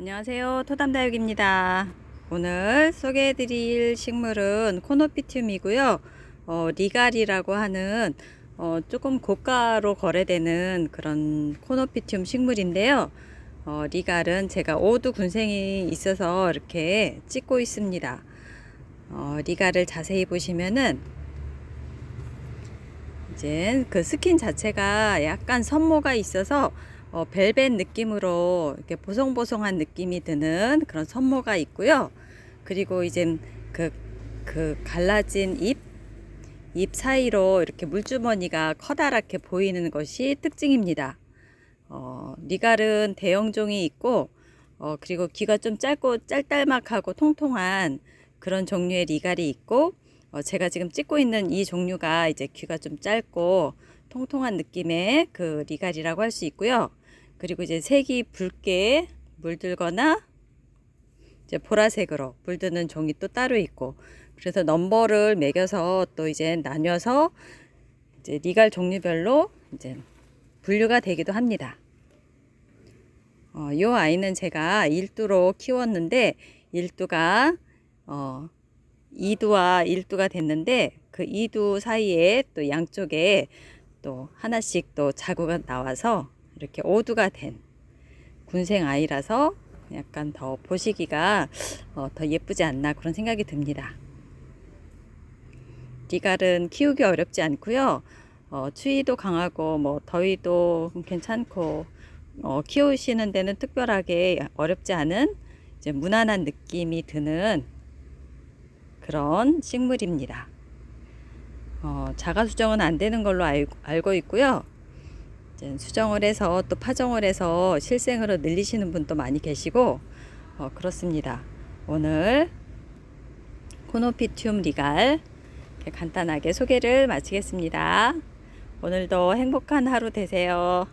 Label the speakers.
Speaker 1: 안녕하세요. 토담다육입니다. 오늘 소개해드릴 식물은 코노피튬이고요. 어, 리갈이라고 하는 어, 조금 고가로 거래되는 그런 코노피튬 식물인데요. 어, 리갈은 제가 오두 군생이 있어서 이렇게 찍고 있습니다. 어, 리갈을 자세히 보시면은 이제 그 스킨 자체가 약간 선모가 있어서 어, 벨벳 느낌으로 이렇게 보송보송한 느낌이 드는 그런 선모가 있고요. 그리고 이제 그, 그 갈라진 잎, 잎 사이로 이렇게 물주머니가 커다랗게 보이는 것이 특징입니다. 어, 리갈은 대형종이 있고, 어, 그리고 귀가 좀 짧고 짤짤막하고 통통한 그런 종류의 리갈이 있고, 어, 제가 지금 찍고 있는 이 종류가 이제 귀가 좀 짧고 통통한 느낌의 그 리갈이라고 할 수 있고요. 그리고 이제 색이 붉게 물들거나 이제 보라색으로 물드는 종이 또 따로 있고 그래서 넘버를 매겨서 또 이제 나뉘어서 이제 리갈 종류별로 이제 분류가 되기도 합니다. 어, 요 아이는 제가 일두로 키웠는데 일두가 어, 2두와 1두가 됐는데 그 2두 사이에 또 양쪽에 또 하나씩 또 자구가 나와서 이렇게 5두가 된 군생 아이라서 약간 더 보시기가 어, 더 예쁘지 않나 그런 생각이 듭니다. 리갈은 키우기 어렵지 않고요. 어, 추위도 강하고 뭐 더위도 괜찮고 어, 키우시는 데는 특별하게 어렵지 않은 이제 무난한 느낌이 드는 그런 식물입니다. 어, 자가 수정은 안 되는 걸로 알, 알고 있고요. 수정을 해서 또 파종을 해서 실생으로 늘리시는 분도 많이 계시고 어, 그렇습니다. 오늘 코노피튬 리갈 간단하게 소개를 마치겠습니다. 오늘도 행복한 하루 되세요.